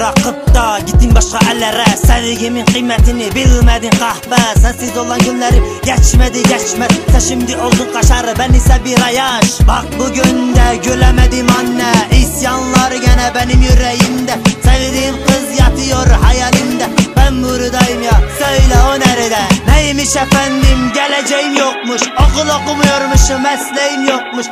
Bırakıp da gittin başka ellere Sevgimin kıymetini bilmedin kahpe. Sensiz olan günlerim geçmedi geçmez. Sen şimdi oldun kaşar ben ise bir ayaş. Bak bugün de gülemedim anne. İsyanlar gene benim yüreğimde. Sevdiğim kız yatıyor hayalimde. Ben buradayım ya söyle o nerede? Neymiş efendim geleceğim yokmuş. Okul okumuyormuşum mesleğim yokmuş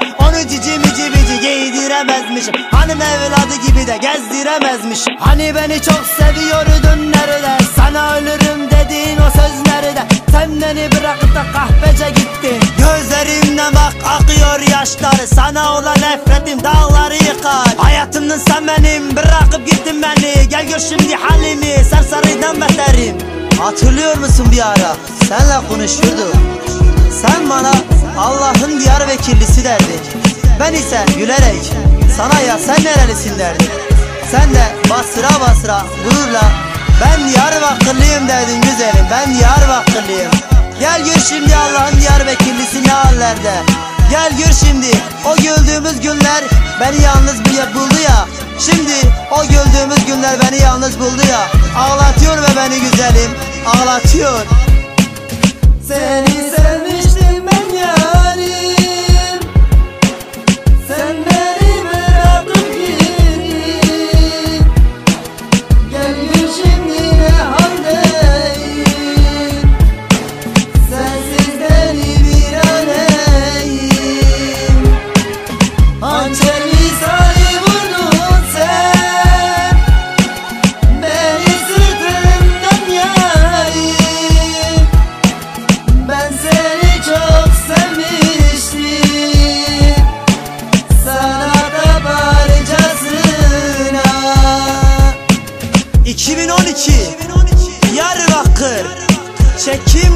giydiremezmişim Hanım evladı gibi de gezdiremezmişim Hani beni çok seviyordun nerede? Sana ölürüm dediğin o söz nerede? Sen beni bırakıp da kahpece gittin Gözlerimden bak akıyor yaşlar Sana olan nefretim dağları yıkar. Hayatımdın sen benim bırakıp gittin beni. Gel gör şimdi halimi sersariden beterim. Hatırlıyor musun bir ara? Senle konuşuyorduk Sen bana Allah'ın diyar vekillisi derdin. Ben ise gülerek sana ya sen nerelisin derdim Sen de basıra basıra gururla ben Diyarbakırlıyım dedin güzelim. Ben Diyarbakırlıyım Gel gör şimdi Allah'ın diyar vekillisi ne hallerde. Gel gör şimdi o güldüğümüz günler beni yalnız bile buldu ya. Şimdi o güldüğümüz günler beni yalnız buldu ya. Ağlatıyor ve beni güzelim ağlatıyor. Seni sevmiştim Hançer misali vurdun sen Beni sırtımdan yarim ben seni çok sevmiştim Sana da parçasına 2012 Diyarbakır Çekim